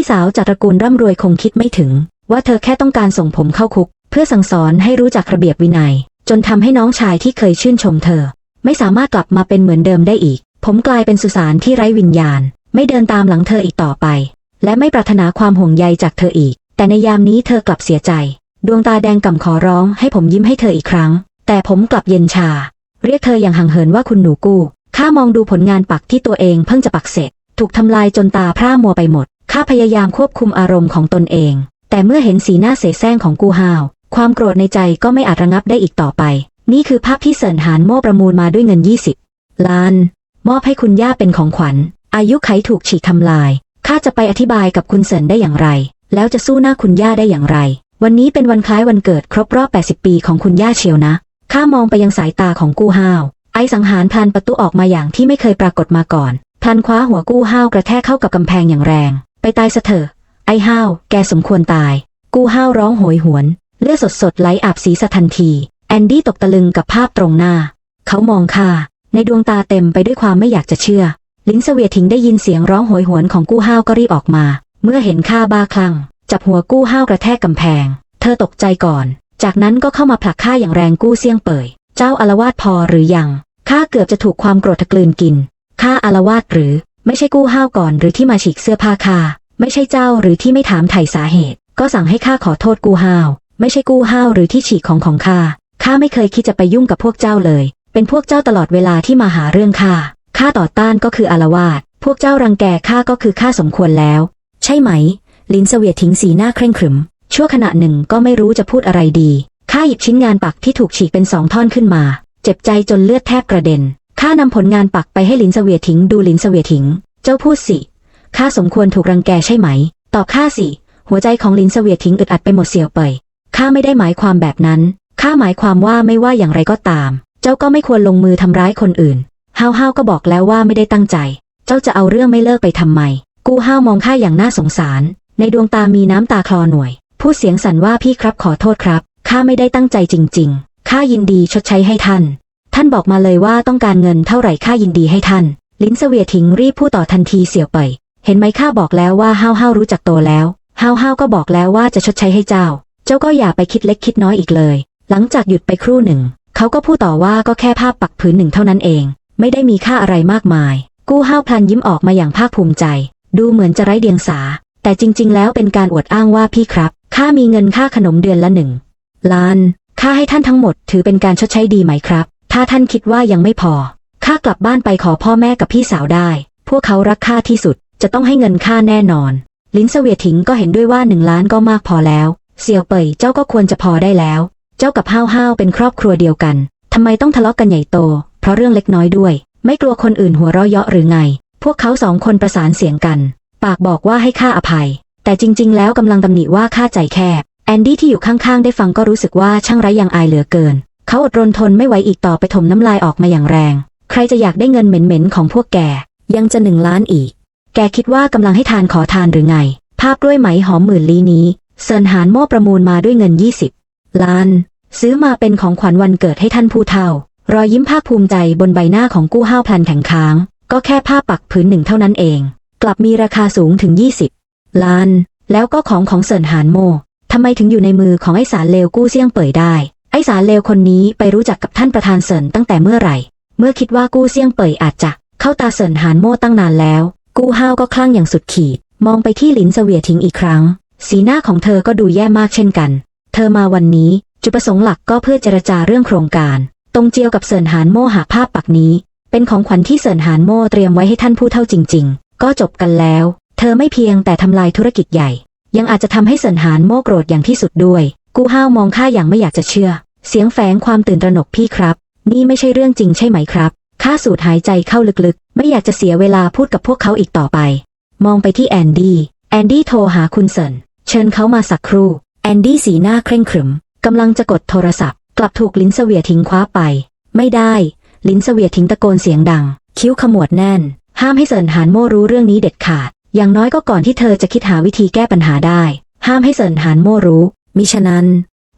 พี่สาวจากตระกูลร่ำรวยคงคิดไม่ถึง ว่าเธอแค่ต้องการส่งผมเข้าคุก เพื่อสั่งสอนให้รู้จักระเบียบวินัย จนทำให้น้องชายที่เคยชื่นชมเธอ ไม่สามารถกลับมาเป็นเหมือนเดิมได้อีก ผมกลายเป็นสุสานที่ไร้วิญญาณ ไม่เดินตามหลังเธออีกต่อไป และไม่ปรารถนาความห่วงใยจากเธออีก แต่ในยามนี้เธอกลับเสียใจ ดวงตาแดงก่ำขอร้องให้ผมยิ้มให้เธออีกครั้ง แต่ผมกลับเย็นชา เรียกเธออย่างห่างเหินว่าคุณหนูกู้ข้ามองดูผลงานปักที่ตัวเองเพิ่งจะปักเสร็จ ถูกทำลายจนตาพร่ามัวไปหมด ข้าพยายามควบคุมอารมณ์ของตนเอง แต่เมื่อเห็นสีหน้าเสแสร้งของกูฮาว ความโกรธในใจก็ไม่อาจระงับได้อีกต่อไป นี่คือภาพที่เสินหานโม่ประมูลมาด้วยเงิน 20 ล้าน มอบให้คุณย่าเป็นของขวัญ อายุไขถูกฉีกทำลาย ข้าจะไปอธิบายกับคุณเสินได้อย่างไร แล้วจะสู้หน้าคุณย่าได้อย่างไร วันนี้เป็นวันคล้ายวันเกิดครบรอบ 80 ปีของคุณย่าเชียวนะ ข้ามองไปยังสายตาของกู้ห้าว ไอสังหารพลันประตูออกมาอย่างที่ไม่เคยปรากฏมาก่อนพลันคว้าหัวกู้ห้าวกระแทกเข้ากับกำแพงอย่างแรง ไปตายซะเถอะ ไอห้าว แกสมควรตาย กู้ห้าวร้องโหยหวน เลือดสดๆไหลอาบศีรษะทันที แอนดี้ตกตะลึงกับภาพตรงหน้า เขามองข้าในดวงตาเต็มไปด้วยความไม่อยากจะเชื่อ ลินเสวียถิงได้ยินเสียงร้องโหยหวนของกู้ห้าวก็รีบออกมา เมื่อเห็นข้าบ้าคลั่ง จับหัวกู้ห้าวกระแทกกำแพง เธอตกใจก่อน จากนั้นก็เข้ามาผลักข้าอย่างแรงกู้เสี่ยงเป่ยเจ้าอารวาสพอหรือยัง ข้าเกือบจะถูกความโกรธกลืนกิน ข้าอารวาสหรือ ไม่ใช่กู้ห้าวก่อนหรือที่มาฉีกเสื้อผ้าข้าไม่ใช่เจ้าหรือที่ไม่ถามไถ่สาเหตุ ก็สั่งให้ข้าขอโทษกู้ห้าว ไม่ใช่กู้ห้าวหรือที่ฉีกของของข้าข้าไม่เคยคิดจะไปยุ่งกับพวกเจ้าเลย เป็นพวกเจ้าตลอดเวลาที่มาหาเรื่องข้าข้าต่อต้านก็คืออารวาสพวกเจ้ารังแกข้าก็คือข้าสมควรแล้ว ใช่ไหม ลินเสวียทิ้งสีหน้าเคร่งขรึม ชั่วขณะหนึ่งก็ไม่รู้จะพูดอะไรดีข้าหยิบชิ้นงานปักที่ถูกฉีกเป็นสองท่อนขึ้นมา เจ็บใจจนเลือดแทบกระเด็น ข้านำผลงานปักไปให้ลินเสวียดทิ้งดูลินเสวียดทิ้งเจ้าพูดสิ ข้าสมควรถูกรังแกใช่ไหม ตอบข้าสิ หัวใจของลินเสวียดทิ้งอึดอัดไปหมดเสียวเปยข้าไม่ได้หมายความแบบนั้น ข้าหมายความว่าไม่ว่าอย่างไรก็ตาม เจ้าก็ไม่ควรลงมือทำร้ายคนอื่น ห้าวห้าวก็บอกแล้วว่าไม่ได้ตั้งใจ เจ้าจะเอาเรื่องไม่เลิกไปทำไม กูห้าวมองข้าอย่างน่าสงสาร ในดวงตามีน้ำตาคลอหน่วยพูดเสียงสั่นว่าพี่ครับขอโทษครับ ข้าไม่ได้ตั้งใจจริง ๆ ข้ายินดีชดใช้ให้ท่าน ท่านบอกมาเลยว่าต้องการเงินเท่าไหร่ข้ายินดีให้ท่าน ลิ้นเสวียถิงรีบพูดต่อทันทีเสี่ยวเปยเห็นไหมข้าบอกแล้วว่าห้าวห้าวรู้จักโตแล้ว ห้าวห้าวก็บอกแล้วว่าจะชดใช้ให้เจ้า เจ้าก็อย่าไปคิดเล็กคิดน้อยอีกเลย หลังจากหยุดไปครู่หนึ่ง เขาก็พูดต่อว่าก็แค่ภาพปักผืนหนึ่งเท่านั้นเอง ไม่ได้มีค่าอะไรมากมาย กู้ห้าวพลันยิ้มออกมาอย่างภาคภูมิใจ ดูเหมือนจะไร้เดียงสา แต่จริง ๆ แล้วเป็นการอวดอ้างว่าพี่ครับข้ามีเงินค่าขนมเดือนละหนึ่งล้าน ค่าให้ท่านทั้งหมดถือเป็นการชดใช้ดีไหมครับ ถ้าท่านคิดว่ายังไม่พอ ข้ากลับบ้านไปขอพ่อแม่กับพี่สาวได้ พวกเขารักข้าที่สุด จะต้องให้เงินค่าแน่นอน ลินเสวียถิงก็เห็นด้วยว่าหนึ่งล้านก็มากพอแล้ว เสี่ยวเป่ยเจ้าก็ควรจะพอได้แล้ว เจ้ากับห้าวห้าวเป็นครอบครัวเดียวกัน ทำไมต้องทะเลาะกันใหญ่โต เพราะเรื่องเล็กน้อยด้วย ไม่กลัวคนอื่นหัวเราะเยาะหรือไง พวกเขาสองคนประสานเสียงกัน ปากบอกว่าให้ข้าอภัย แต่จริง ๆ แล้วกำลังตำหนิว่าข้าใจแคบ แอนดี้ที่อยู่ข้างๆ ได้ฟังก็รู้สึกว่าช่างไร้ยังอายเหลือเกิน เขาอดรนทนไม่ไหวอีกต่อไปถมน้ำลายออกมาอย่างแรง ใครจะอยากได้เงินเหม็นๆของพวกแก ยังจะหนึ่งล้านอีก แกคิดว่ากำลังให้ทานขอทานหรือไง ภาพกล้วยไหมหอมหมื่นลีนี้ เซินหานโม่ประมูลมาด้วยเงิน 20 ล้าน ซื้อมาเป็นของขวัญวันเกิดให้ท่านผู้เฒ่า รอยยิ้มภาคภูมิใจบนใบหน้าของกู้ห้าวพลันแข็งค้าง ก็แค่ผ้าปักผืนหนึ่งเท่านั้นเอง กลับมีราคาสูงถึง 20 ล้าน แล้วก็ของของเซินหานโม่ทำไมถึงอยู่ในมือของไอ้สารเลวกู้เซี่ยงเป่ยได้ อ้สารเลวคนนี้ไปรู้จักกับท่านประธานเซินตั้งแต่เมื่อไหร่ เมื่อคิดว่ากู้เซี่ยงเป่ยอาจจะเข้าตาเซินหานโม่ตั้งนานแล้ว กู้ห้าวก็คลั่งอย่างสุดขีด มองไปที่หลินเสวียทิ้งอีกครั้ง สีหน้าของเธอก็ดูแย่มากเช่นกัน เธอมาวันนี้จุดประสงค์หลักก็เพื่อเจรจาเรื่องโครงการ ตรงเจียวกับเซินหานโม่หาภาพปักนี้ เป็นของขวัญที่เซินหานโม่เตรียมไว้ให้ท่านผู้เท่าจริง ๆ ก็จบกันแล้ว เธอไม่เพียงแต่ทำลายธุรกิจใหญ่ ยังอาจจะทำให้เซินหานโม่โกรธอย่างที่สุดด้วย กู้ห้าวมองข้าอย่างไม่อยากจะเชื่อ เสียงแฝงความตื่นตระหนกพี่ครับ นี่ไม่ใช่เรื่องจริงใช่ไหมครับข้าสูดหายใจเข้าลึกๆ ไม่อยากจะเสียเวลาพูดกับพวกเขาอีกต่อไป มองไปที่แอนดี้ แอนดี้โทรหาคุณเซินเชิญเขามาสักครู่ แอนดี้สีหน้าเคร่งขรึมกำลังจะกดโทรศัพท์ กลับถูกลินเสวียทิ้งคว้าไป ไม่ได้ ลินเสวียทิ้งตะโกนเสียงดัง คิ้วขมวดแน่น ห้ามให้เซินหานโม่รู้เรื่องนี้เด็ดขาด อย่างน้อยก็ก่อนที่เธอจะคิดหาวิธีแก้ปัญหาได้ ห้ามให้เซินหานโม่รู้ มิฉะนั้น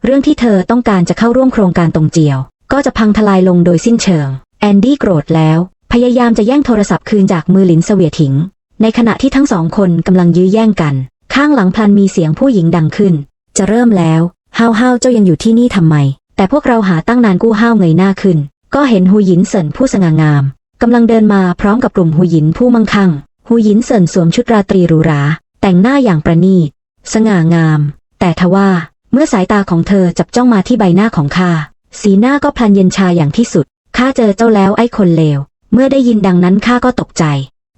เรื่องที่เธอต้องการจะเข้าร่วมโครงการตรงเจียว ก็จะพังทลายลงโดยสิ้นเชิง แอนดี้โกรธแล้ว พยายามจะแย่งโทรศัพท์คืนจากมือหลินเสวียถิง ในขณะที่ทั้งสองคนกำลังยื้อแย่งกัน ข้างหลังพลันมีเสียงผู้หญิงดังขึ้น จะเริ่มแล้วห้าวห้าวเจ้ายังอยู่ที่นี่ทำไม แต่พวกเราหาตั้งนานกู้ห้าวเงยหน้าขึ้น ก็เห็นหูหยินเสินผู้สง่างามกำลังเดินมาพร้อมกับกลุ่มหูหยินผู้มั่งคั่งหูหยินเสินสวมชุดราตรีหรูหรา แต่งหน้าอย่างประณีต สง่างาม แต่ทว่า เมื่อสายตาของเธอจับจ้องมาที่ใบหน้าของข้า สีหน้าก็พลันเย็นชาอย่างที่สุด ข้าเจอเจ้าแล้วไอ้คนเลว เมื่อได้ยินดังนั้นข้าก็ตกใจ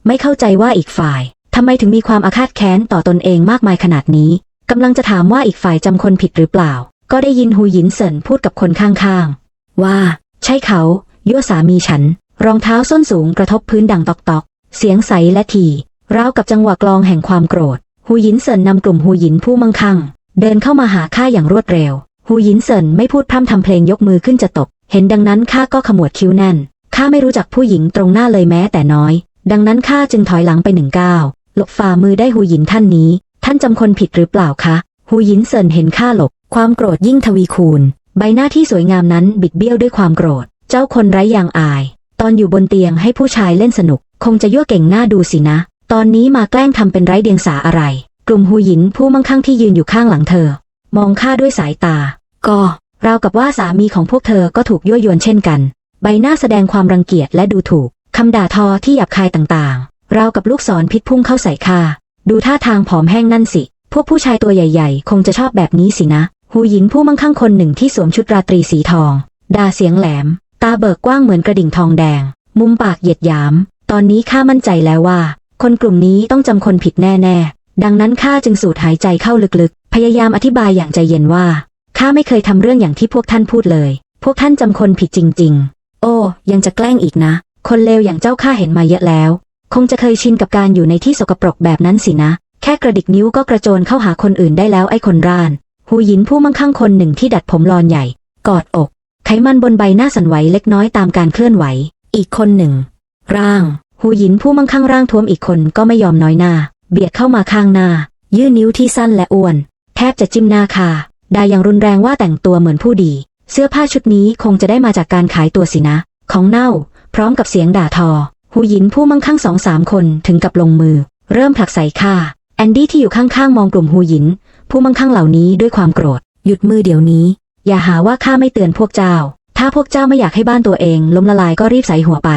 ไม่เข้าใจว่าอีกฝ่ายทำไมถึงมีความอาฆาตแค้นต่อตนเองมากมายขนาดนี้กำลังจะถามว่าอีกฝ่ายจำคนผิดหรือเปล่า ก็ได้ยินหูหยินเสินพูดกับคนข้างๆ ว่า ใช่เขายั่วสามีฉัน รองเท้าส้นสูงกระทบพื้นดังตอกตอกๆเสียงใสและถี่ราวกับจังหวะกลองแห่งความโกรธ หูหยินเสินนำกลุ่มหูหยินผู้มั่งคั่ง เดินเข้ามาหาข้าอย่างรวดเร็ว หูยินเสินไม่พูดพร่ำทำเพลงยกมือขึ้นจะตบ เห็นดังนั้นข้าก็ขมวดคิ้วแน่น ข้าไม่รู้จักผู้หญิงตรงหน้าเลยแม้แต่น้อย ดังนั้นข้าจึงถอยหลังไปหนึ่งก้าว หลบฝ่ามือได้หูยินท่านนี้ ท่านจำคนผิดหรือเปล่าคะ หูยินเซินเห็นข้าหลบ ความโกรธยิ่งทวีคูณ ใบหน้าที่สวยงามนั้นบิดเบี้ยวด้วยความโกรธ เจ้าคนไร้ยางอาย ตอนอยู่บนเตียงให้ผู้ชายเล่นสนุก คงจะยั่วเก่งหน้าดูสินะ ตอนนี้มาแกล้งทำเป็นไร้เดียงสาอะไร กลุ่มหูหยินผู้มั่งคั่งที่ยืนอยู่ข้างหลังเธอ มองข้าด้วยสายตา ก็ราวกับว่าสามีของพวกเธอก็ถูกยั่วยวนเช่นกัน ใบหน้าแสดงความรังเกียจและดูถูกคำด่าทอที่หยาบคายต่างๆ ราวกับลูกศรพิษพุ่งเข้าใส่ข้าดูท่าทางผอมแห้งนั่นสิ พวกผู้ชายตัวใหญ่ๆ คงจะชอบแบบนี้สินะ หูหยินผู้มั่งคั่งคนหนึ่งที่สวมชุดราตรีสีทองด่าเสียงแหลม ตาเบิกกว้างเหมือนกระดิ่งทองแดง มุมปากเหยียดยาม ตอนนี้ข้ามั่นใจแล้วว่า คนกลุ่มนี้ต้องจำคนผิดแน่ๆ ดังนั้นข้าจึงสูดหายใจเข้าลึกๆ พยายามอธิบายอย่างใจเย็นว่าข้าไม่เคยทำเรื่องอย่างที่พวกท่านพูดเลย พวกท่านจำคนผิดจริง ๆ โอ้ ยังจะแกล้งอีกนะ คนเลวอย่างเจ้าข้าเห็นมาเยอะแล้ว คงจะเคยชินกับการอยู่ในที่สกปรกแบบนั้นสินะ แค่กระดิกนิ้วก็กระโจนเข้าหาคนอื่นได้แล้วไอ้คนร่าน หูหยินผู้มั่งคั่งคนหนึ่งที่ดัดผมลอนใหญ่ กอดอก ไขมันบนใบหน้าสั่นไหวเล็กน้อยตามการเคลื่อนไหว อีกคนหนึ่ง ร่าง หูหยินผู้มั่งคั่งร่างท้วมอีกคนก็ไม่ยอมน้อยหน้า เบียดเข้ามาข้างหน้า ยื่นนิ้วที่สั้นและอ้วน แทบจะจิ้มหน้าคาด่าอย่างรุนแรงว่าแต่งตัวเหมือนผู้ดี เสื้อผ้าชุดนี้คงจะได้มาจากการขายตัวสินะ ของเน่า พร้อมกับเสียงด่าทอ หูหยินผู้มั่งคั่งสองสามคนถึงกับลงมือ เริ่มผลักใส่ข้าแอนดี้ที่อยู่ข้างๆมองกลุ่มหูหยิน ผู้มั่งคั่งเหล่านี้ด้วยความโกรธ หยุดมือเดี๋ยวนี้ อย่าหาว่าข้าไม่เตือนพวกเจ้า ถ้าพวกเจ้าไม่อยากให้บ้านตัวเองล้มละลายก็รีบใส่หัวไป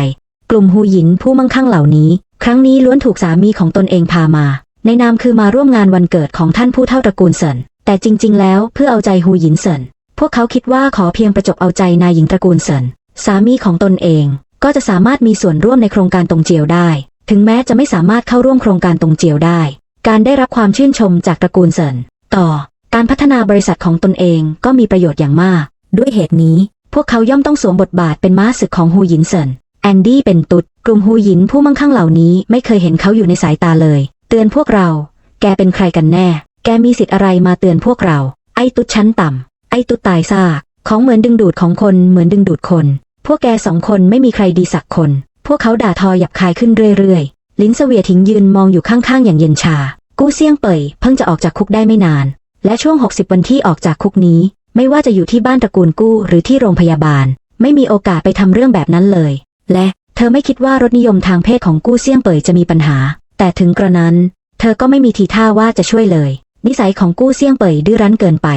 กลุ่มหูหยินผู้มั่งคั่งเหล่านี้ ครั้งนี้ล้วนถูกสามีของตนเองพามา ในนามคือมาร่วมงานวันเกิดของท่านผู้เท่าตระกูลเซินแต่จริง ๆ แล้วเพื่อเอาใจหูหยินเซินพวกเขาคิดว่าขอเพียงประจบเอาใจนายหญิงตระกูลเซินสามีของตนเอง ก็จะสามารถมีส่วนร่วมในโครงการตรงเจียวได้ ถึงแม้จะไม่สามารถเข้าร่วมโครงการตรงเจียวได้ การได้รับความชื่นชมจากตระกูลเซินต่อ การพัฒนาบริษัทของตนเองก็มีประโยชน์อย่างมาก ด้วยเหตุนี้ พวกเขาย่อมต้องสวมบทบาทเป็นม้าศึกของฮูหยินเซินแอนดี้เป็นตุด กลุ่มฮูหยินผู้มั่งคั่งเหล่านี้ไม่เคยเห็นเขาอยู่ในสายตาเลย เตือนพวกเรา แกเป็นใครกันแน่ แกมีสิทธิ์อะไรมาเตือนพวกเรา ไอ้ตุ๊ดชั้นต่ำ ไอ้ตุ๊ดตายซาก ของเหมือนดึงดูดของคนเหมือนดึงดูดคน พวกแกสองคนไม่มีใครดีสักคน พวกเขาด่าทอหยับคายขึ้นเรื่อยๆ ลิ้นเสวียถิงยืนมองอยู่ข้างๆ อย่างเย็นชา กู้เซี่ยงเป่ยเพิ่งจะออกจากคุกได้ไม่นาน และช่วง 60 วันที่ออกจากคุกนี้ ไม่ว่าจะอยู่ที่บ้านตระกูลกู้หรือที่โรงพยาบาล ไม่มีโอกาสไปทำเรื่องแบบนั้นเลย และ เธอไม่คิดว่ารสนิยมทางเพศของกู้เซี่ยงเป่ยจะมีปัญหา แต่ถึงกระนั้น เธอก็ไม่มีทีท่าว่าจะช่วยเลย นิสัยของกู้เซี่ยงเป่ยดื้อรั้นเกินไป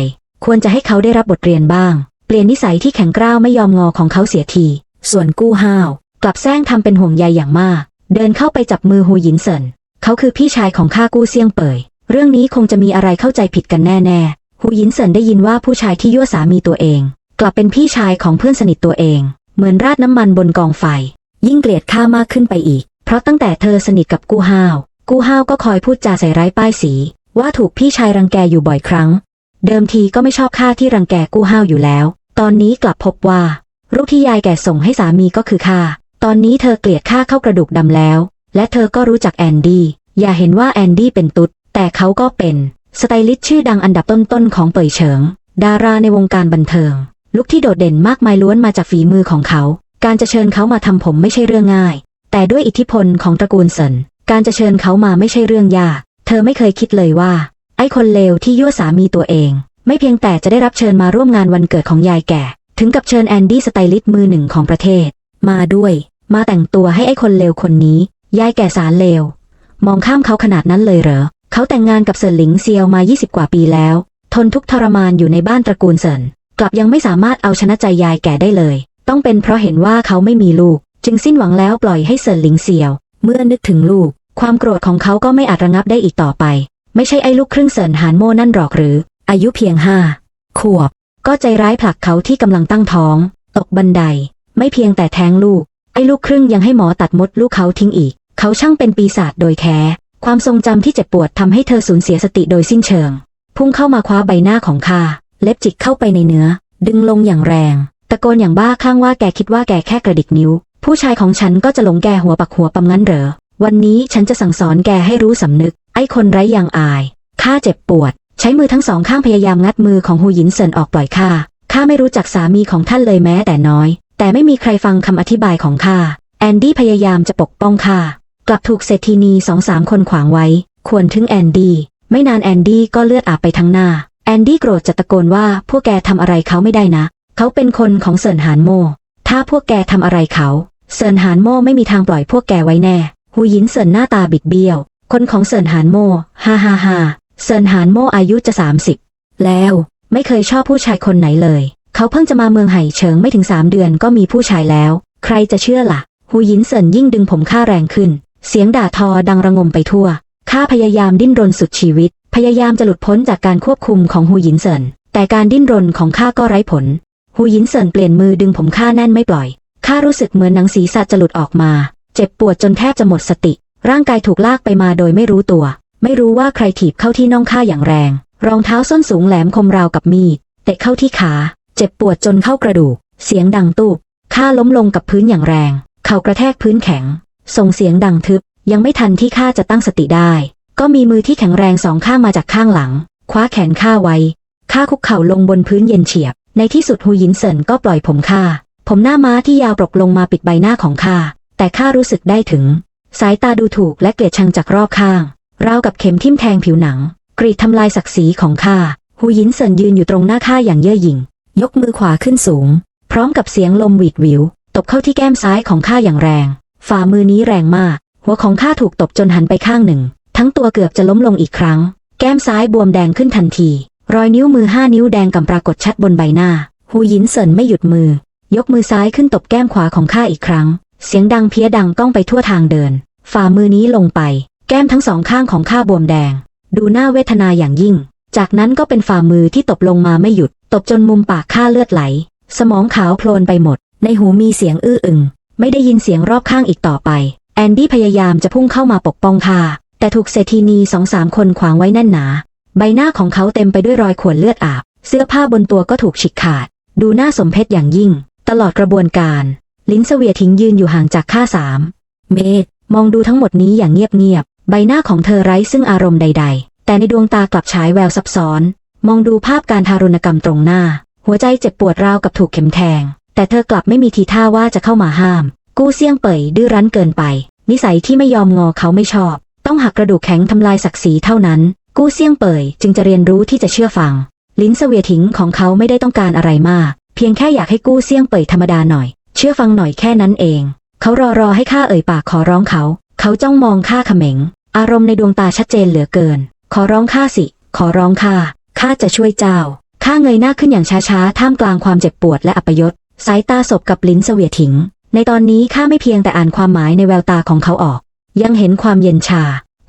ควรจะให้เขาได้รับบทเรียนบ้าง เปลี่ยนนิสัยที่แข็งกร้าวไม่ยอมงอของเขาเสียที ส่วนกู้ห้าว กลับแซงทำเป็นห่วงใยอย่างมาก เดินเข้าไปจับมือหูหยินเซินเขาคือพี่ชายของข้ากู้เซี่ยงเป่ยเรื่องนี้คงจะมีอะไรเข้าใจผิดกันแน่ๆหูหยินเซินได้ยินว่าผู้ชายที่ยั่วสามีตัวเอง กลับเป็นพี่ชายของเพื่อนสนิทตัวเอง เหมือนราดน้ำมันบนกองไฟ ยิ่งเกลียดข้ามากขึ้นไปอีก เพราะตั้งแต่เธอสนิทกับกู้ห้าว กู้ห้าวก็คอยพูดจาใส่ร้ายป้ายสี ว่าถูกพี่ชายรังแกอยู่บ่อยครั้ง เดิมทีก็ไม่ชอบข้าที่รังแกกู้ห้าวอยู่แล้ว ตอนนี้กลับพบว่ารูปที่ยายแก่ส่งให้สามีก็คือข้า ตอนนี้เธอเกลียดข้าเข้ากระดูกดำแล้ว และเธอก็รู้จักแอนดี้ อย่าเห็นว่าแอนดี้เป็นตุ๊ด แต่เขาก็เป็นสไตลิสต์ชื่อดังอันดับต้นๆของเป่ยเฉิง ดาราในวงการบันเทิง ลุคที่โดดเด่นมากมายล้วนมาจากฝีมือของเขา การจะเชิญเขามาทำผมไม่ใช่เรื่องง่าย แต่ด้วยอิทธิพลของตระกูลเซินการจะเชิญเขามาไม่ใช่เรื่องยาก เธอไม่เคยคิดเลยว่า ไอ้คนเลวที่ยั่วสามีตัวเอง ไม่เพียงแต่จะได้รับเชิญมาร่วมงานวันเกิดของยายแก่ ถึงกับเชิญแอนดี้สไตลิสต์มือหนึ่งของประเทศ มาด้วย มาแต่งตัวให้ไอ้คนเลวคนนี้ ยายแก่สารเลว มองข้ามเขาขนาดนั้นเลยเหรอ เขาแต่งงานกับเซินหลิงเซียวมา 20 กว่าปีแล้ว ทนทุกทรมานอยู่ในบ้านตระกูลเซินกลับยังไม่สามารถเอาชนะใจยายแก่ได้เลย ต้องเป็นเพราะเห็นว่าเขาไม่มีลูก จึงสิ้นหวังแล้วปล่อยให้เซินหลิงเซียว เมื่อนึกถึงลูก ความโกรธของเขาก็ไม่อาจระงับได้อีกต่อไป ไม่ใช่ไอ้ลูกครึ่งเซินหานโม่นั่นหรอกหรือ อายุเพียงห้าขวบ ก็ใจร้ายผลักเขาที่กำลังตั้งท้อง ตกบันได ไม่เพียงแต่แท้งลูก ไอ้ลูกครึ่งยังให้หมอตัดมดลูกเขาทิ้งอีก เขาช่างเป็นปีศาจโดยแท้ ความทรงจำที่เจ็บปวดทำให้เธอสูญเสียสติโดยสิ้นเชิง พุ่งเข้ามาคว้าใบหน้าของข้าเล็บจิกเข้าไปในเนื้อ ดึงลงอย่างแรง ตะโกนอย่างบ้าคลั่งว่าแกคิดว่าแกแค่กระดิกนิ้ว ผู้ชายของฉันก็จะหลงแกหัวปักหัวปั๊มงั้นเหรอ วันนี้ฉันจะสั่งสอนแกให้รู้สำนึก ไอ้คนไร้ยางอาย ข้าเจ็บปวด ใช้มือทั้งสองข้างพยายามงัดมือของฮูหยินเซินออกปล่อยข้า ข้าไม่รู้จักสามีของท่านเลยแม้แต่น้อย แต่ไม่มีใครฟังคำอธิบายของข้า แอนดี้พยายามจะปกป้องข้า กลับถูกเศรษฐีนีสองสามคนขวางไว้ ควรถึงแอนดี้ ไม่นานแอนดี้ก็เลือดอาบไปทั้งหน้า แอนดี้โกรธจะตะโกนว่าพวกแกทำอะไรเขาไม่ได้นะ เขาเป็นคนของเซินหานโม ถ้าพวกแกทำอะไรเขาเซินหานโมไม่มีทางปล่อยพวกแกไว้แน่ หูยินเซินหน้าตาบิดเบี้ยว คนของเซินหานโม ฮ่าฮ่าฮ่าเซินหานโมอายุจะสามสิบแล้วไม่เคยชอบผู้ชายคนไหนเลย เขาเพิ่งจะมาเมืองไห่เฉิงไม่ถึงสามเดือนก็มีผู้ชายแล้ว ใครจะเชื่อล่ะหูยินเซินยิ่งดึงผมข้าแรงขึ้น เสียงด่าทอดังระงมไปทั่ว ข้าพยายามดิ้นรนสุดชีวิต พยายามจะหลุดพ้นจากการควบคุมของหูยินเซินแต่การดิ้นรนของข้าก็ไร้ผล หูหยินเซินเปลี่ยนมือดึงผมข้าแน่นไม่ปล่อย ข้ารู้สึกเหมือนหนังศีรษะจะหลุดออกมา เจ็บปวดจนแทบจะหมดสติ ร่างกายถูกลากไปมาโดยไม่รู้ตัว ไม่รู้ว่าใครถีบเข้าที่น่องข้าอย่างแรง รองเท้าส้นสูงแหลมคมราวกับมีด เตะเข้าที่ขา เจ็บปวดจนเข้ากระดูก เสียงดังตูบข้าล้มลงกับพื้นอย่างแรง เข่ากระแทกพื้นแข็ง ส่งเสียงดังทึบ ยังไม่ทันที่ข้าจะตั้งสติได้ ก็มีมือที่แข็งแรงสองข้างมาจากข้างหลัง คว้าแขนข้าไว้ ข้าคุกเข่าลงบนพื้นเย็นเฉียบ ในที่สุดฮูยินเซินก็ปล่อยผมข้า ผมหน้าม้าที่ยาวปรกลงมาปิดใบหน้าของข้า แต่ข้ารู้สึกได้ถึง สายตาดูถูกและเกลียดชังจากรอบข้าง ราวกับเข็มทิ่มแทงผิวหนัง กรีดทำลายศักดิ์ศรีของข้าฮูยินเซินยืนอยู่ตรงหน้าข้าอย่างเย่อหยิ่ง ยกมือขวาขึ้นสูง พร้อมกับเสียงลมหวีดหวิว ตบเข้าที่แก้มซ้ายของข้าอย่างแรง ฝ่ามือนี้แรงมาก หัวของข้าถูกตบจนหันไปข้างหนึ่ง ทั้งตัวเกือบจะล้มลงอีกครั้ง แก้มซ้ายบวมแดงขึ้นทันที รอยนิ้วมือห้านิ้วแดงกำปรากฏชัดบนใบหน้าฮูยินเซินไม่หยุดมือ ยกมือซ้ายขึ้นตบแก้มขวาของข้าอีกครั้ง เสียงดังเพี้ยดังก้องไปทั่วทางเดิน ฝ่ามือนี้ลงไป แก้มทั้งสองข้างของข้าบวมแดง ดูน่าเวทนาอย่างยิ่ง จากนั้นก็เป็นฝ่ามือที่ตบลงมาไม่หยุด ตบจนมุมปากข้าเลือดไหล สมองขาวโพลนไปหมด ในหูมีเสียงอื้ออึง ไม่ได้ยินเสียงรอบข้างอีกต่อไป แอนดี้พยายามจะพุ่งเข้ามาปกป้องข้าแต่ถูกเศรษฐีนีสองสามคนขวางไว้แน่นหนา ใบหน้าของเขาเต็มไปด้วยรอยข่วนเลือดอาบ เสื้อผ้าบนตัวก็ถูกฉีกขาด ดูน่าสมเพชอย่างยิ่ง ตลอดกระบวนการ ลิ้นเสวียทิ้งยืนอยู่ห่างจากข้าสามเมตรมองดูทั้งหมดนี้อย่างเงียบๆใบหน้าของเธอไร้ซึ่งอารมณ์ใด ๆ แต่ในดวงตากลับฉายแววซับซ้อน มองดูภาพการทารุณกรรมตรงหน้า หัวใจเจ็บปวดราวกับถูกเข็มแทง แต่เธอกลับไม่มีทีท่าว่าจะเข้ามาห้าม กู้เซี่ยงเป่ยดื้อรั้นเกินไป นิสัยที่ไม่ยอมงอเขาไม่ชอบ ต้องหักกระดูกแข็งทำลายศักดิ์ศรีเท่านั้น กู้เซี่ยงเป่ยจึงจะเรียนรู้ที่จะเชื่อฟัง ลิ้นเสวียถิงของเขาไม่ได้ต้องการอะไรมาก เพียงแค่อยากให้กู้เซี่ยงเป่ยธรรมดาหน่อย เชื่อฟังหน่อยแค่นั้นเอง เขารอรอให้ข้าเอ่ยปากขอร้องเขา เขาจ้องมองข้าเขม็ง อารมณ์ในดวงตาชัดเจนเหลือเกิน ขอร้องข้าสิ ขอร้องข้าข้าจะช่วยเจ้าข้าเงยหน้าขึ้นอย่างช้าๆ ท่ามกลางความเจ็บปวดและอัปยศ สายตาสบกับลิ้นเสวียถิง ในตอนนี้ข้าไม่เพียงแต่อ่านความหมายในแววตาของเขาออก ยังเห็นความเย็นชา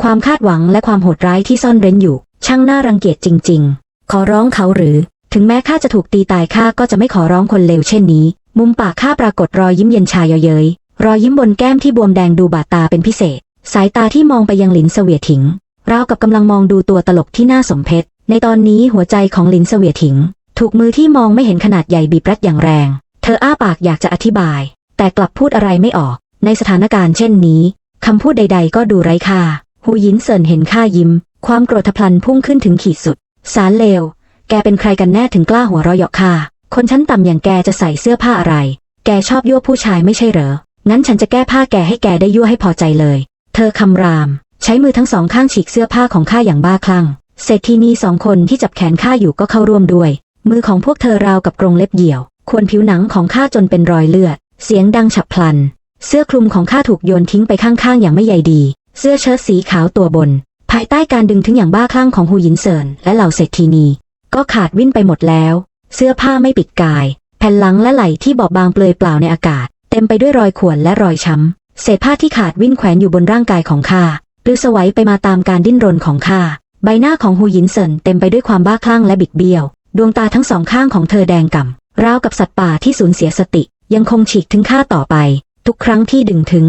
ความคาดหวังและความโหดร้ายที่ซ่อนเร้นอยู่ ช่างน่ารังเกียจจริง ๆ ขอร้องเขาหรือ ถึงแม้ข้าจะถูกตีตายข้าก็จะไม่ขอร้องคนเลวเช่นนี้ มุมปากข้าปรากฏรอยยิ้มเย็นชาเยาะเย้ยรอยยิ้มบนแก้มที่บวมแดงดูบาดตาเป็นพิเศษ สายตาที่มองไปยังหลินเสวียถิงราวกับกำลังมองดูตัวตลกที่น่าสมเพช ในตอนนี้หัวใจของหลินเสวียถิง ถูกมือที่มองไม่เห็นขนาดใหญ่บีบรัดอย่างแรง เธออ้าปากอยากจะอธิบาย แต่กลับพูดอะไรไม่ออก ในสถานการณ์เช่นนี้คำพูดใด ๆ ก็ดูไร้ค่า หูยินเซินเห็นข้ายิ้ม ความโกรธพลันพุ่งขึ้นถึงขีดสุด สารเลว แกเป็นใครกันแน่ถึงกล้าหัวเราะเยาะข้า คนชั้นต่ำอย่างแกจะใส่เสื้อผ้าอะไร แกชอบยั่วผู้ชายไม่ใช่เหรอ งั้นฉันจะแก้ผ้าแกให้แกได้ยั่วให้พอใจเลย เธอคำราม ใช้มือทั้งสองข้างฉีกเสื้อผ้าของข้าอย่างบ้าคลั่ง เศรษฐีนีสองคนที่จับแขนข้าอยู่ก็เข้าร่วมด้วย มือของพวกเธอราวกับกรงเล็บเหี่ยว ควรผิวหนังของข้าจนเป็นรอยเลือด เสียงดังฉับพลัน เสื้อคลุมของข้าถูกโยนทิ้งไปข้างๆอย่างไม่ใยดี เสื้อเชิ้ตสีขาวตัวบน ภายใต้การดึงถึงอย่างบ้าคลั่งของฮูหยินเซินและเหล่าเศรษฐีนี ก็ขาดวิ่นไปหมดแล้ว เสื้อผ้าไม่ปิดกาย แผ่นหลังและไหล่ที่บอบบางเปลือยเปล่าในอากาศ เต็มไปด้วยรอยข่วนและรอยช้ำเศษผ้าที่ขาดวิ่นแขวนอยู่บนร่างกายของข้าปลิวสวัยไปมาตามการดิ้นรนของข้าใบหน้าของฮูหยินเซินเต็มไปด้วยความบ้าคลั่งและบิดเบี้ยว ดวงตาทั้งสองข้างของเธอแดงก่ำราวกับสัตว์ป่าที่สูญเสียสติ ยังคงฉีกถึงข้าต่อไป ทุกครั้งที่ดึงถึง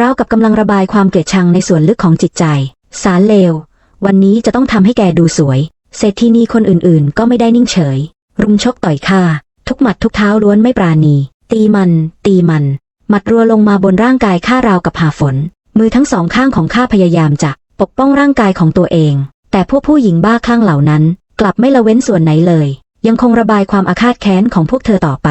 ราวกับกำลังระบายความเกลียดชังในส่วนลึกของจิตใจ สารเลว วันนี้จะต้องทำให้แกดูสวย เศรษฐีนีคนอื่นๆ ก็ไม่ได้นิ่งเฉย รุมชกต่อยข้าทุกหมัดทุกเท้าล้วนไม่ปราณี ตีมัน ตีมัน หมัดรัวลงมาบนร่างกายข้าราวกับหาฝน มือทั้งสองข้างของข้าพยายามจะปกป้องร่างกายของตัวเอง แต่พวกผู้หญิงบ้าคลั่งเหล่านั้น กลับไม่ละเว้นส่วนไหนเลย ยังคงระบายความอาฆาตแค้นของพวกเธอต่อไป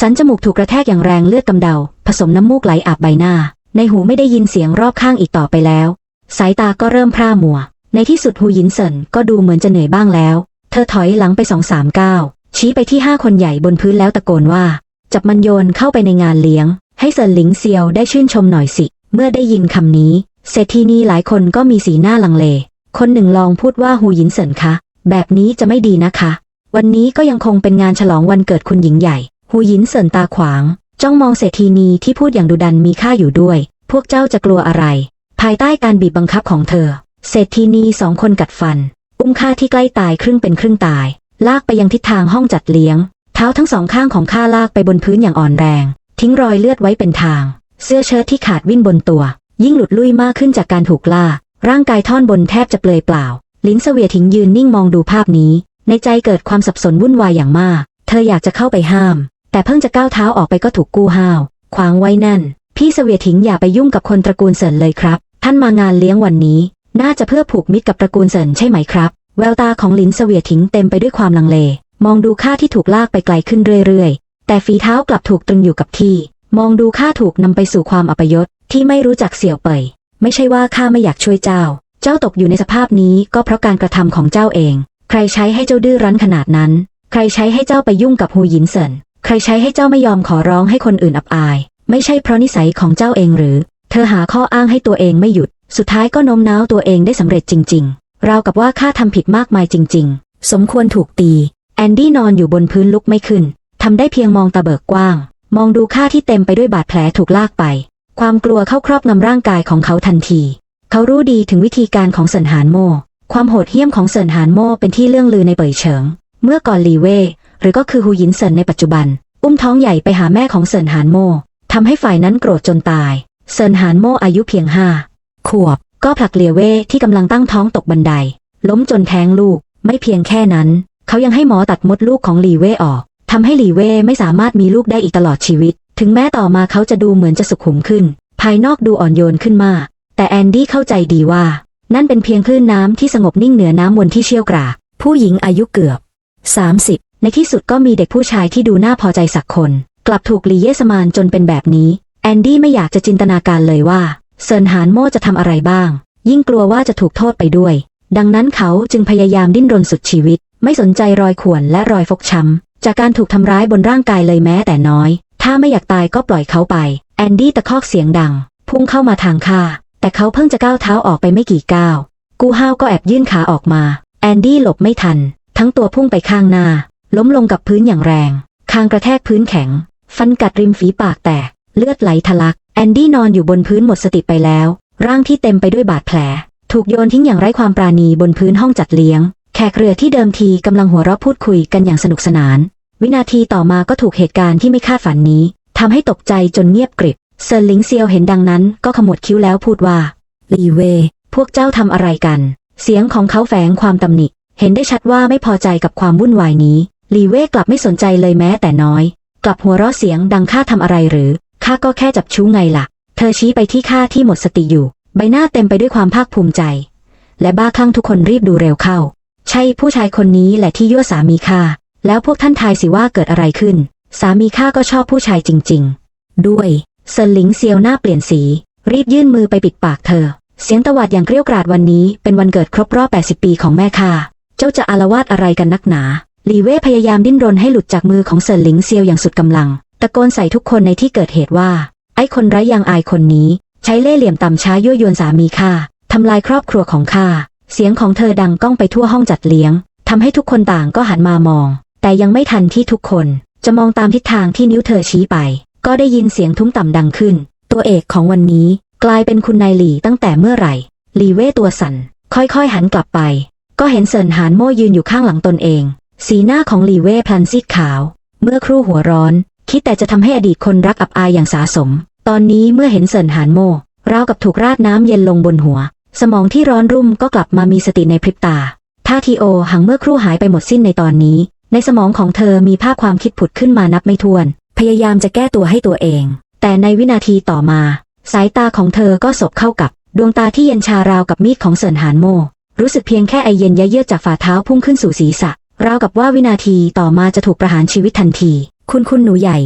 สันจมูกถูกกระแทกอย่างแรงเลือดกำเดา ผสมน้ำมูกไหลอาบใบหน้า ในหูไม่ได้ยินเสียงรอบข้างอีกต่อไปแล้ว สายตาก็เริ่มพร่ามัว ในที่สุดฮูหยินเซินก็ดูเหมือนจะเหนื่อยบ้างแล้ว เธอถอยหลังไปสองสามก้าวชี้ไปที่ห้าคนใหญ่บนพื้นแล้วตะโกนว่า จับมันโยนเข้าไปในงานเลี้ยง ให้เซินหลิงเซียวได้ชื่นชมหน่อยสิ เมื่อได้ยินคำนี้เศรษฐีนีหลายคนก็มีสีหน้าลังเล คนหนึ่งลองพูดว่าฮูหยินเซินคะ แบบนี้จะไม่ดีนะคะ วันนี้ก็ยังคงเป็นงานฉลองวันเกิดคุณหญิงใหญ่ฮูหยินเซินตาขวาง จ้องมองเศรษฐีนีที่พูดอย่างดุดันมีค่าอยู่ด้วย พวกเจ้าจะกลัวอะไร ภายใต้การบีบบังคับของเธอ เศรษฐีนีสองคนกัดฟัน อุ้มข้าที่ใกล้ตายครึ่งเป็นครึ่งตาย ลากไปยังทิศทางห้องจัดเลี้ยง เท้าทั้งสองข้างของข้าลากไปบนพื้นอย่างอ่อนแรง ทิ้งรอยเลือดไว้เป็นทาง เสื้อเชิ้ตที่ขาดวิ่นบนตัว ยิ่งหลุดลุ่ยมากขึ้นจากการถูกล่า ร่างกายท่อนบนแทบจะเปลือยเปล่า ลิ้นเสวียถิงยืนนิ่งมองดูภาพนี้ ในใจเกิดความสับสนวุ่นวายอย่างมาก เธออยากจะเข้าไปห้าม แต่เพิ่งจะก้าวเท้าออกไปก็ถูกกู้ห้าวขวางไว้แน่น พี่เสวียถิงอย่าไปยุ่งกับคนตระกูลเสินเลยครับ ท่านมางานเลี้ยงวันนี้ น่าจะเพื่อผูกมิตรกับตระกูลเสินใช่ไหมครับ แววตาของลินเสวียถิงเต็มไปด้วยความลังเล มองดูข้าที่ถูกลากไปไกลขึ้นเรื่อยๆ แต่ฝีเท้ากลับถูกตรึงอยู่กับที่ มองดูข้าถูกนำไปสู่ความอัปยศที่ไม่รู้จักเสี่ยวเป่ยไม่ใช่ว่าข้าไม่อยากช่วยเจ้า เจ้าตกอยู่ในสภาพนี้ก็เพราะการกระทำของเจ้าเอง ใครใช้ให้เจ้าดื้อรั้นขนาดนั้น ใครใช้ให้เจ้าไปยุ่งกับฮูหยินเซิน ใครใช้ให้เจ้าไม่ยอมขอร้องให้คนอื่นอับอาย ไม่ใช่เพราะนิสัยของเจ้าเองหรือ เธอหาข้ออ้างให้ตัวเองไม่หยุด สุดท้ายก็โน้มน้าวตัวเองได้สำเร็จจริง ๆ ราวกับว่าข้าทำผิดมากมายจริง ๆ สมควรถูกตี แอนดี้นอนอยู่บนพื้นลุกไม่ขึ้นทำได้เพียงมองตาเบิกกว้าง มองดูข้าที่เต็มไปด้วยบาดแผลถูกลากไป ความกลัวเข้าครอบงำร่างกายของเขาทันที เขารู้ดีถึงวิธีการของเซินหานโม่ความโหดเหี้ยมของเซินหานโม่เป็นที่เรื่องลือในเป่ยเฉิง เมื่อก่อนลีเว่ หรือก็คือฮูหยินเซินในปัจจุบัน อุ้มท้องใหญ่ไปหาแม่ของเซินหานโม่ทำให้ฝ่ายนั้นโกรธจนตาย เซินหานโม่อายุเพียงห้าขวบ ก็ผลักเลียเว่ที่กำลังตั้งท้องตกบันได ล้มจนแท้งลูก ไม่เพียงแค่นั้น เขายังให้หมอตัดมดลูกของลีเว่ออกทำให้ลีเว่ไม่สามารถมีลูกได้อีกตลอดชีวิต ถึงแม้ต่อมาเขาจะดูเหมือนจะสุขุมขึ้น ภายนอกดูอ่อนโยนขึ้นมาก แต่แอนดี้เข้าใจดีว่า นั่นเป็นเพียงคลื่นน้ำที่สงบนิ่งเหนือน้ำวนที่เชี่ยวกรากผู้หญิงอายุเกือบ 30 ในที่สุดก็มีเด็กผู้ชายที่ดูน่าพอใจสักคน กลับถูกลีเยสมานจนเป็นแบบนี้ แอนดี้ไม่อยากจะจินตนาการเลยว่าเซินหานโม่จะทำอะไรบ้าง ยิ่งกลัวว่าจะถูกโทษไปด้วย ดังนั้นเขาจึงพยายามดิ้นรนสุดชีวิต ไม่สนใจรอยข่วนและรอยฟกช้ำจากการถูกทำร้ายบนร่างกายเลยแม้แต่น้อย ถ้าไม่อยากตายก็ปล่อยเขาไป แอนดี้ตะคอกเสียงดัง พุ่งเข้ามาทางข้าแต่เขาเพิ่งจะก้าวเท้าออกไปไม่กี่ก้าว กูห้าวก็แอบยื่นขาออกมา แอนดี้หลบไม่ทัน ทั้งตัวพุ่งไปข้างหน้า ล้มลงกับพื้นอย่างแรง คางกระแทกพื้นแข็ง ฟันกัดริมฝีปากแตก เลือดไหลทะลัก แอนดี้นอนอยู่บนพื้นหมดสติไปแล้ว ร่างที่เต็มไปด้วยบาดแผล ถูกโยนทิ้งอย่างไร้ความปราณีบนพื้นห้องจัดเลี้ยง แขกเรือที่เดิมทีกำลังหัวเราะพูดคุยกันอย่างสนุกสนาน วินาทีต่อมาก็ถูกเหตุการณ์ที่ไม่คาดฝันนี้ทำให้ตกใจจนเงียบกริบ เซินหลิงเซียวเห็นดังนั้นก็ขมวดคิ้วแล้วพูดว่า ลีเว พวกเจ้าทำอะไรกัน เสียงของเขาแฝงความตำหนิ เห็นได้ชัดว่าไม่พอใจกับความวุ่นวายนี้ ลีเวกลับไม่สนใจเลยแม้แต่น้อย กลับหัวเราะเสียงดังข้าทำอะไรหรือ ข้าก็แค่จับชู้ไงล่ะ เธอชี้ไปที่ข้าที่หมดสติอยู่ ใบหน้าเต็มไปด้วยความภาคภูมิใจ และบ้าคลั่งทุกคนรีบดูเร็วเข้า ใช่ผู้ชายคนนี้แหละที่ยั่วสามีข้า แล้วพวกท่านทายสิว่าเกิดอะไรขึ้น สามีข้าก็ชอบผู้ชายจริง ๆ ด้วยเซินหลิงเซียวหน้าเปลี่ยนสี รีบยื่นมือไปปิดปากเธอ เสียงตวาดอย่างเกรี้ยวกราดวันนี้เป็นวันเกิดครบรอบ 80 ปีของแม่ข้า เจ้าจะอารวาสอะไรกันนักหนา ลีเว่พยายามดิ้นรนให้หลุดจากมือของเซินหลิงเซียวอย่างสุดกำลัง ตะโกนใส่ทุกคนในที่เกิดเหตุว่า ไอ้คนไร้ยางอายคนนี้ ใช้เล่ห์เหลี่ยมต่ำช้ายั่วยวนสามีข้าทำลายครอบครัวของข้าเสียงของเธอดังก้องไปทั่วห้องจัดเลี้ยงทำให้ทุกคนต่างก็หันมามอง แต่ยังไม่ทันที่ทุกคนจะมองตามทิศทางที่นิ้วเธอชี้ไป ก็ได้ยินเสียงทุ้มต่ำดังขึ้น ตัวเอกของวันนี้กลายเป็นคุณนายหลี่ตั้งแต่เมื่อไหร่หลี่เว่ตัวสั่นค่อยๆหันกลับไป ก็เห็นเซินหานโม่ยืนอยู่ข้างหลังตนเอง สีหน้าของหลีเว่พลันซีดขาว เมื่อครู่หัวร้อน คิดแต่จะทำให้อดีตคนรักอับอายอย่างสาสม ตอนนี้เมื่อเห็นเซินหานโม่ราวกับถูกราดน้ำเย็นลงบนหัว สมองที่ร้อนรุ่มก็กลับมามีสติในพริบตาท่าทีโอหังเมื่อครู่หายไปหมดสิ้นในตอนนี้ ในสมองของเธอมีภาพความคิดผุดขึ้นมานับไม่ถ้วน พยายามจะแก้ตัวให้ตัวเอง แต่ในวินาทีต่อมา สายตาของเธอก็สบเข้ากับ ดวงตาที่เย็นชาราวกับมีดของเซินหานโมรู้สึกเพียงแค่ไอเย็นยะเยือกจากฝ่าเท้าพุ่งขึ้นสู่ศีรษะ ราวกับว่าวินาทีต่อมาจะถูกประหารชีวิตทันที คุณคุณหนูใหญ่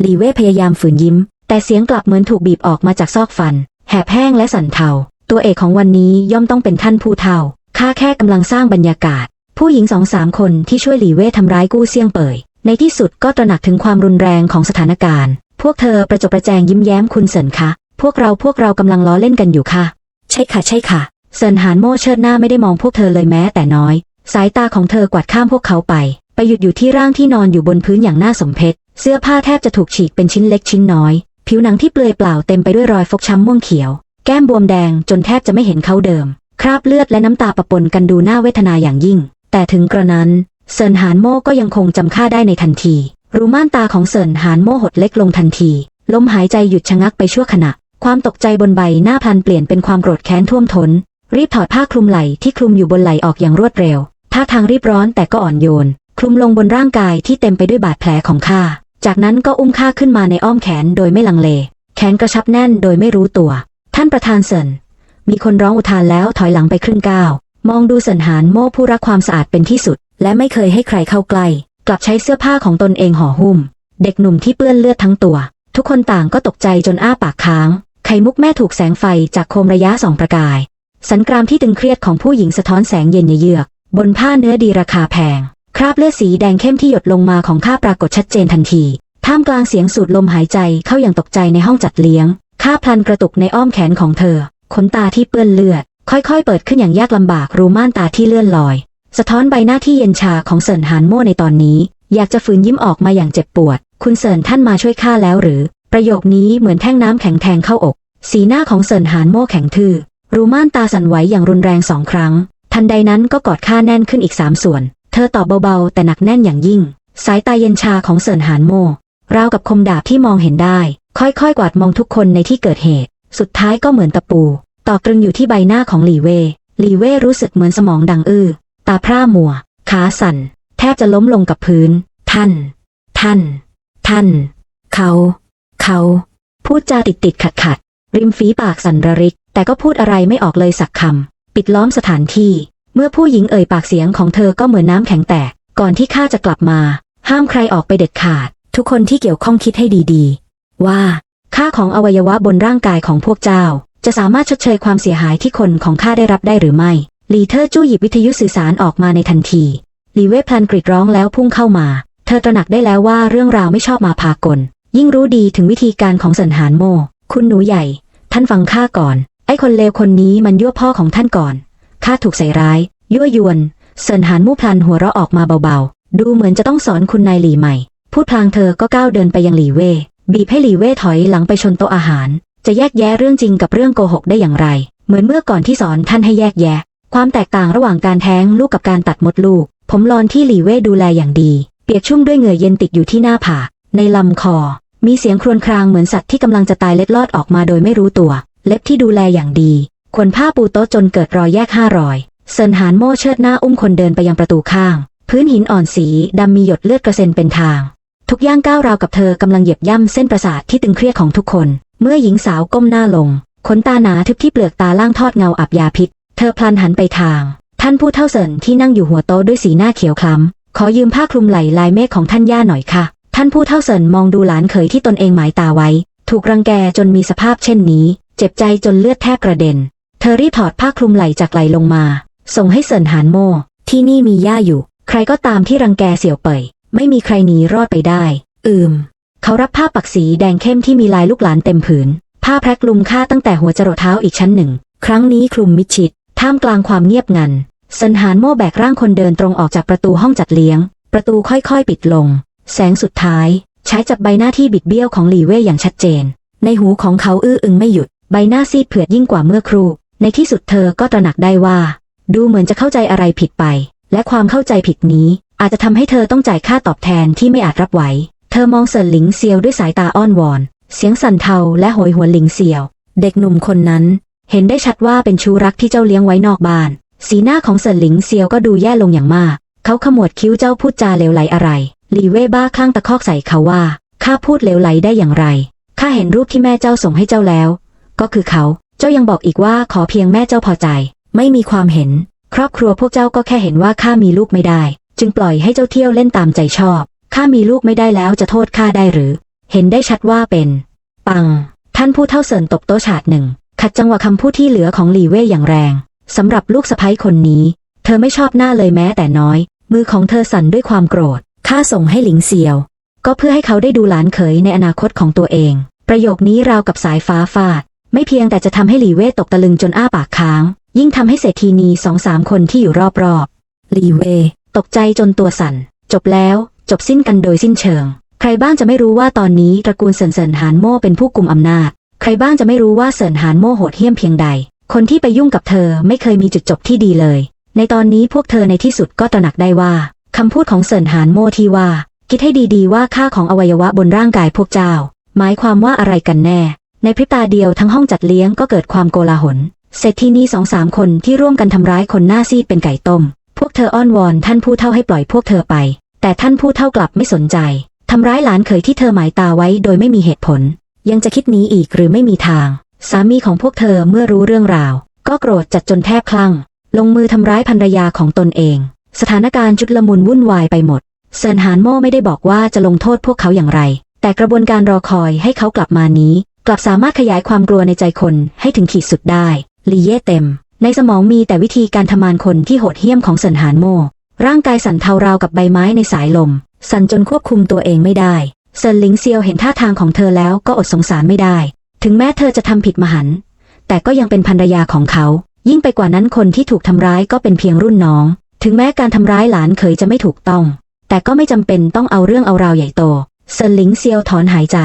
หลีเว่พยายามฝืนยิ้ม แต่เสียงกลับเหมือนถูกบีบออกมาจากซอกฟัน แหบแห้งและสั่นเทา ตัวเอกของวันนี้ย่อมต้องเป็นท่านผู้เฒ่า ข้าแค่กำลังสร้างบรรยากาศ ผู้หญิงสองสามคนที่ช่วยหลีเว่ทำร้ายกู้เซี่ยงเป่ย ในที่สุดก็ตระหนักถึงความรุนแรงของสถานการณ์ พวกเธอประจบประแจงยิ้มแย้มคุณเสินคะ พวกเราพวกเรากำลังล้อเล่นกันอยู่ค่ะ ใช่ค่ะใช่ค่ะ เซินหานโม่เชิดหน้าไม่ได้มองพวกเธอเลยแม้แต่น้อย สายตาของเธอกวาดข้ามพวกเขาไป ไปหยุดอยู่ที่ร่างที่นอนอยู่บนพื้นอย่างน่าสมเพช เสื้อผ้าแทบจะถูกฉีกเป็นชิ้นเล็กชิ้นน้อย ผิวหนังที่เปลือยเปล่าเต็มไปด้วยรอยฟกช้ำม่วงเขียว แก้มบวมแดงจนแทบจะไม่เห็นเขาเดิม คราบเลือดและน้ำตาปะปนกันดูน่าเวทนาอย่างยิ่ง แต่ถึงกระนั้นเซินหานโม่ก็ยังคงจำค่าได้ในทันที รูม่านตาของเซินหานโม่หดเล็กลงทันที ลมหายใจหยุดชะงักไปชั่วขณะ ความตกใจบนใบหน้าพลันเปลี่ยนเป็นความโกรธแค้นท่วมทน้น รีบถอดผ้าคลุมไหล่ที่คลุมอยู่บนไหล่ออกอย่างรวดเร็ว ท่าทางรีบร้อนแต่ก็อ่อนโยน คลุมลงบนร่างกายที่เต็มไปด้วยบาดแผลของข้า จากนั้นก็อุ้มข้าขึ้นมาในอ้อมแขนโดยไม่ลังเล แขนกระชับแน่นโดยไม่รู้ตัว ท่านประธานเซินมีคนร้องอุทานแล้วถอยหลังไปครึ่งก้าว มองดูเสินหานโม่ผู้รักความสะอาดเป็นที่สุด และไม่เคยให้ใครเข้าใกล้ กลับใช้เสื้อผ้าของตนเองห่อหุ้ม เด็กหนุ่มที่เปื้อนเลือดทั้งตัว ทุกคนต่างก็ตกใจจนอ้าปากค้าง ไข่มุกแม่ถูกแสงไฟจากโคมระยะสองประกาย สันกรามที่ตึงเครียดของผู้หญิงสะท้อนแสงเย็นเยือก บนผ้าเนื้อดีราคาแพง คราบเลือดสีแดงเข้มที่หยดลงมาของข้าปรากฏชัดเจนทันที ท่ามกลางเสียงสูดลมหายใจเข้าอย่างตกใจในห้องจัดเลี้ยง ข้าพลันกระตุกในอ้อมแขนของเธอ ขนตาที่เปื้อนเลือด ค่อยๆ เปิดขึ้นอย่างยากลำบากรูม่านตาที่เลื่อนลอย สะท้อนใบหน้าที่เย็นชาของเซินหานโม่ในตอนนี้ อยากจะฝืนยิ้มออกมาอย่างเจ็บปวด คุณเซินท่านมาช่วยข้าแล้วหรือ ประโยคนี้เหมือนแท่งน้ำแข็งแทงเข้าอก สีหน้าของเซินหานโม่แข็งทื่อรูม่านตาสั่นไหวอย่างรุนแรงสองครั้ง ทันใดนั้นก็กอดข้าแน่นขึ้นอีกสามส่วน เธอตอบเบาๆ แต่หนักแน่นอย่างยิ่ง สายตาเย็นชาของเซินหานโมราวกับคมดาบที่มองเห็นได้ ค่อยๆ กวาดมองทุกคนในที่เกิดเหตุ สุดท้ายก็เหมือนตะปู ตอกตรึงอยู่ที่ใบหน้าของหลีเว่หลีเว่รู้สึกเหมือนสมองดังอื้อ ตาพร่ามัว ขาสั่น แทบจะล้มลงกับพื้น ท่าน ท่าน ท่าน เขา เขาพูดจาติดติดขัดขัดริมฝีปากสั่นระริก แต่ก็พูดอะไรไม่ออกเลยสักคำ ปิดล้อมสถานที่ เมื่อผู้หญิงเอ่ยปากเสียงของเธอก็เหมือนน้ำแข็งแตก ก่อนที่ข้าจะกลับมา ห้ามใครออกไปเด็ดขาด ทุกคนที่เกี่ยวข้องคิดให้ดีๆ ว่า ค่าของอวัยวะบนร่างกายของพวกเจ้า จะสามารถชดเชยความเสียหายที่คนของข้าได้รับได้หรือไม่ ลีเทอร์จู้หยิบวิทยุสื่อสารออกมาในทันที ลีเวพลันกรีดร้องแล้วพุ่งเข้ามา เธอตระหนักได้แล้วว่าเรื่องราวไม่ชอบมาพากล ยิ่งรู้ดีถึงวิธีการของสันหานโม คุณหนูใหญ่ ท่านฟังข้าก่อน อ้คนเลวคนนี้มันยั่วพ่อของท่านก่อน ข้าถูกใส่ร้าย ยั่วยวนเซินหานมู่พลันหัวเราะออกมาเบาๆ ดูเหมือนจะต้องสอนคุณนายหลีใหม่ พูดพลางเธอก็ก้าวเดินไปยังหลีเว่บีบให้หลีเว่ถอยหลังไปชนโต๊ะอาหาร จะแยกแยะเรื่องจริงกับเรื่องโกหกได้อย่างไร เหมือนเมื่อก่อนที่สอนท่านให้แยกแยะ ความแตกต่างระหว่างการแท้งลูกกับการตัดมดลูก ผมรอนที่หลีเว่ดูแลอย่างดี เปียกชุ่มด้วยเหงื่อเย็นติดอยู่ที่หน้าผากในลำคอ มีเสียงครวญครางเหมือนสัตว์ที่กำลังจะตายเล็ดลอดออกมาโดยไม่รู้ตัว เล็บที่ดูแลอย่างดีขนผ้าปูโต๊ะจนเกิดรอยแยกห้ารอย เซินหานโม่เชิดหน้าอุ้มคนเดินไปยังประตูข้าง พื้นหินอ่อนสีดำมีหยดเลือดกระเซ็นเป็นทาง ทุกย่างก้าวราวกับเธอกำลังเหยียบย่ำเส้นประสาทที่ตึงเครียดของทุกคน เมื่อหญิงสาวก้มหน้าลง ขนตาหนาทึบที่เปลือกตาล่างทอดเงาอับยาพิษ เธอพลันหันไปทาง ท่านผู้เท่าเสินที่นั่งอยู่หัวโต๊ะด้วยสีหน้าเขียวคล้ำ ขอยืมผ้าคลุมไหล่ลายเมฆของท่านย่าหน่อยค่ะ ท่านผู้เท่าเสินมองดูหลานเขยที่ตนเองหมายตาไว้ ถูกรังแกจนมีสภาพเช่นนี้ จ็บใจจนเลือดแทบกระเด็น เธอรีบถอดผ้าคลุมไหล่จากไหล่ลงมา ส่งให้เสินหานโม่ที่นี่มีย่าอยู่ ใครก็ตามที่รังแกเสี่ยวเป่ย ไม่มีใครหนีรอดไปได้ อืม เขารับผ้าปักสีแดงเข้มที่มีลายลูกหลานเต็มผืน ผ้าแพรคลุมค่าตั้งแต่หัวจรดเท้าอีกชั้นหนึ่ง ครั้งนี้คลุมมิดชิดทท่ามกลางความเงียบงันเซินหานโม่แบกร่างคนเดินตรงออกจากประตูห้องจัดเลี้ยง ประตูค่อยๆปิดลง แสงสุดท้าย ใช้จับใบหน้าที่บิดเบี้ยวของหลี่เว่ยอย่างชัดเจนในหูของเขาอื้ออึงไม่หยุด ใบหน้าซีดเผือดยิ่งกว่าเมื่อครู่ ในที่สุดเธอก็ตระหนักได้ว่า ดูเหมือนจะเข้าใจอะไรผิดไป และความเข้าใจผิดนี้ อาจจะทำให้เธอต้องจ่ายค่าตอบแทนที่ไม่อาจรับไหว เธอมองเซินหลิงเซียวด้วยสายตาอ้อนวอน เสียงสั่นเทาและโหยหวนหลิงเซียว เด็กหนุ่มคนนั้น เห็นได้ชัดว่าเป็นชูรักที่เจ้าเลี้ยงไว้นอกบ้าน สีหน้าของเซินหลิงเซียวก็ดูแย่ลงอย่างมาก เขาขมวดคิ้วเจ้าพูดจาเลวไหลอะไรลีเว่บ้าคลั่งตะคอกใส่เขาว่าข้าพูดเลวไหลได้อย่างไรข้าเห็นรูปที่แม่เจ้าส่งให้เจ้าแล้ว ก็คือเขา เจ้ายังบอกอีกว่าขอเพียงแม่เจ้าพอใจ ไม่มีความเห็น ครอบครัวพวกเจ้าก็แค่เห็นว่าข้ามีลูกไม่ได้ จึงปล่อยให้เจ้าเที่ยวเล่นตามใจชอบ ข้ามีลูกไม่ได้แล้วจะโทษข้าได้หรือ เห็นได้ชัดว่าเป็น ปัง ท่านผู้เท่าเสินตบโต๊ะฉาดหนึ่ง ขัดจังหวะคำพูดที่เหลือของหลี่เว่ยอย่างแรงสำหรับลูกสะใภ้คนนี้ เธอไม่ชอบหน้าเลยแม้แต่น้อย มือของเธอสั่นด้วยความโกรธข้าส่งให้หลิงเซียว ก็เพื่อให้เขาได้ดูหลานเขยในอนาคตของตัวเอง ประโยคนี้ราวกับสายฟ้าฟาด ไม่เพียงแต่จะทำให้หลีเว่ตกตะลึงจนอ้าปากค้าง ยิ่งทำให้เศรษฐีนีสองสามคนที่อยู่รอบๆหลีเว่ตกใจจนตัวสั่น จบแล้ว จบสิ้นกันโดยสิ้นเชิง ใครบ้างจะไม่รู้ว่าตอนนี้ตระกูลเซินเซินหานโม่เป็นผู้กุมอำนาจ ใครบ้างจะไม่รู้ว่าเซินหานโม่โหดเหี้ยมเพียงใด คนที่ไปยุ่งกับเธอไม่เคยมีจุดจบที่ดีเลย ในตอนนี้พวกเธอในที่สุดก็ตระหนักได้ว่าคำพูดของเซินหานโม่ที่ว่า คิดให้ดีๆว่าค่าของอวัยวะบนร่างกายพวกเจ้า หมายความว่าอะไรกันแน่ ในพริบตาเดียวทั้งห้องจัดเลี้ยงก็เกิดความโกลาหล เศรษฐีนี้สองสามคนที่ร่วมกันทำร้ายคนหน้าซีดเป็นไก่ต้ม พวกเธออ้อนวอนท่านผู้เท่าให้ปล่อยพวกเธอไป แต่ท่านผู้เท่ากลับไม่สนใจทำร้ายหลานเขยที่เธอหมายตาไว้โดยไม่มีเหตุผล ยังจะคิดหนี้อีกหรือไม่มีทาง สามีของพวกเธอเมื่อรู้เรื่องราว ก็โกรธจัดจนแทบคลั่ง ลงมือทำร้ายภรรยาของตนเอง สถานการณ์ชุดละมุนวุ่นวายไปหมดเซินหานโม่ไม่ได้บอกว่าจะลงโทษพวกเขาอย่างไร แต่กระบวนการรอคอยให้เขากลับมานี้ กลับสามารถขยายความกลัวในใจคนให้ถึงขีดสุดได้ ลีเย่เต็ม ในสมองมีแต่วิธีการทำมานคนที่โหดเหี้ยมของเซินหานโม ร่างกายสั่นเทาราวกับใบไม้ในสายลม สั่นจนควบคุมตัวเองไม่ได้เซินหลิงเซียวเห็นท่าทางของเธอแล้วก็อดสงสารไม่ได้ ถึงแม้เธอจะทำผิดมหันต์แต่ก็ยังเป็นภรรยาของเขา ยิ่งไปกว่านั้นคนที่ถูกทำร้ายก็เป็นเพียงรุ่นน้อง ถึงแม้การทำร้ายหลานเขยจะไม่ถูกต้อง แต่ก็ไม่จำเป็นต้องเอาเรื่องเอาราวใหญ่โตเซินหลิงเซียวถอนหายใจ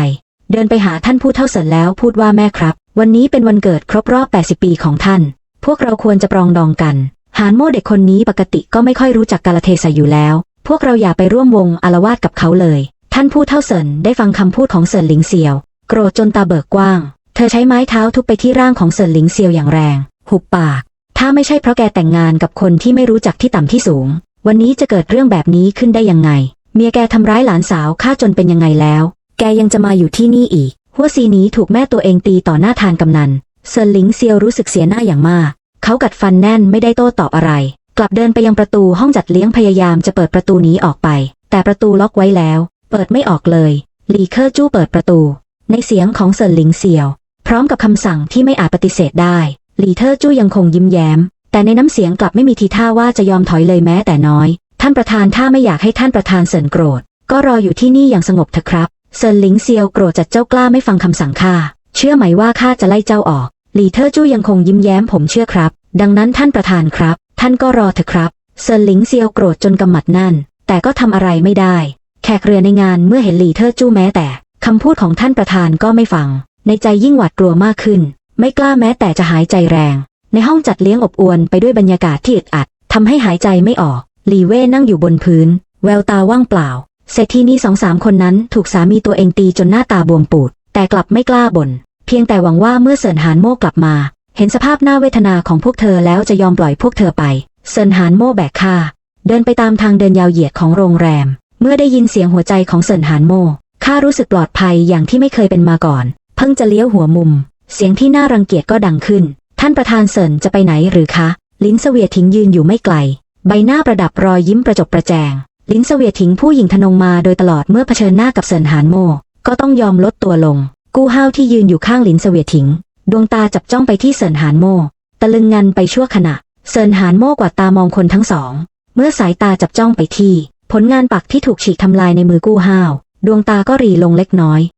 เดินไปหาท่านผู้เท่าเซินแล้วพูดว่าแม่ครับ วันนี้เป็นวันเกิดครบรอบ 80 ปีของท่าน พวกเราควรจะปรองดองกัน หานโม่เด็กคนนี้ปกติก็ไม่ค่อยรู้จักกาลเทศะอยู่แล้ว พวกเราอย่าไปร่วมวงอารวาสกับเขาเลย ท่านผู้เท่าเซินได้ฟังคำพูดของเซินหลิงเซียว โกรธจนตาเบิกกว้าง เธอใช้ไม้เท้าทุบไปที่ร่างของเซินหลิงเซียวอย่างแรง หุบปาก ถ้าไม่ใช่เพราะแกแต่งงานกับคนที่ไม่รู้จักที่ต่ำที่สูง วันนี้จะเกิดเรื่องแบบนี้ขึ้นได้ยังไง เมียแกทำร้ายหลานสาวฆ่าจนเป็นยังไงแล้ว แกยังจะมาอยู่ที่นี่อีก หัวซีนี้ถูกแม่ตัวเองตีต่อหน้าทานกำนัน เซินหลิงเซียวรู้สึกเสียหน้าอย่างมาก เขากัดฟันแน่นไม่ได้โต้ตอบอะไร กลับเดินไปยังประตูห้องจัดเลี้ยงพยายามจะเปิดประตูหนี้ออกไป แต่ประตูล็อกไว้แล้ว เปิดไม่ออกเลย หลีเคอร์จู้เปิดประตู ในเสียงของเซินหลิงเซียว พร้อมกับคำสั่งที่ไม่อาจปฏิเสธได้ หลีเทอร์จู้ยังคงยิ้มแย้ม แต่ในน้ำเสียงกลับไม่มีทีท่าว่าจะยอมถอยเลยแม้แต่น้อย ท่านประธานถ้าไม่อยากให้ท่านประธานเซินโกรธ ก็รออยู่ที่นี่อย่างสงบเถอะครับ เซินหลิงเซียวโกรธจัดเจ้ากล้าไม่ฟังคำสั่งข้า เชื่อไหมว่าข้าจะไล่เจ้าออก หลีเทอร์จู้ยังคงยิ้มแย้มผมเชื่อครับ ดังนั้นท่านประธานครับ ท่านก็รอเถอะครับเซินหลิงเซียวโกรธจนกำหมัดนั่น แต่ก็ทำอะไรไม่ได้ แขกเรือในงานเมื่อเห็นหลีเทอร์จู้แม้แต่คำพูดของท่านประธานก็ไม่ฟัง ในใจยิ่งหวาดกลัวมากขึ้น ไม่กล้าแม้แต่จะหายใจแรง ในห้องจัดเลี้ยงอบอวลไปด้วยบรรยากาศที่อึดอัดทำให้หายใจไม่ออก หลีเว่นั่งอยู่บนพื้น แววตาว่างเปล่า เศรษฐีนี้สองสามคนนั้นถูกสามีตัวเองตีจนหน้าตาบวมปูด แต่กลับไม่กล้าบน่นเพียงแต่หวังว่าเมื่อเซินหานโม่กลับมา เห็นสภาพหน้าเวทนาของพวกเธอแล้วจะยอมปล่อยพวกเธอไปเซินหานโม่แบกค่า เดินไปตามทางเดินยาวเหยียดของโรงแรม เมื่อได้ยินเสียงหัวใจของเซินหานโม่ข้ารู้สึกปลอดภัยอย่างที่ไม่เคยเป็นมาก่อน เพิ่งจะเลี้ยวหัวมุม เสียงที่น่ารังเกียจก็ดังขึ้น ท่านประธานเซินจะไปไหนหรือคะ ลิ้นเสวียทิ้งยืนอยู่ไม่ไกล ใบหน้าประดับรอยยิ้มประจบประแจง ลิ้นเสวียทิ้งผู้หญิงทนงมาโดยตลอดเมื่อเผชิญหน้ากับเซินหานโม ก็ต้องยอมลดตัวลง กู้ห้าวที่ยืนอยู่ข้างลิ้นเสวียทิ้งดวงตาจับจ้องไปที่เซินหานโม ตะลึงงันไปชั่วขณะ เซินหานโมกว่าตามองคนทั้งสอง เมื่อสายตาจับจ้องไปที่ ผลงานปักที่ถูกฉีกทำลายในมือกู้ห้าว ดวงตาก็รีลงเล็กน้อย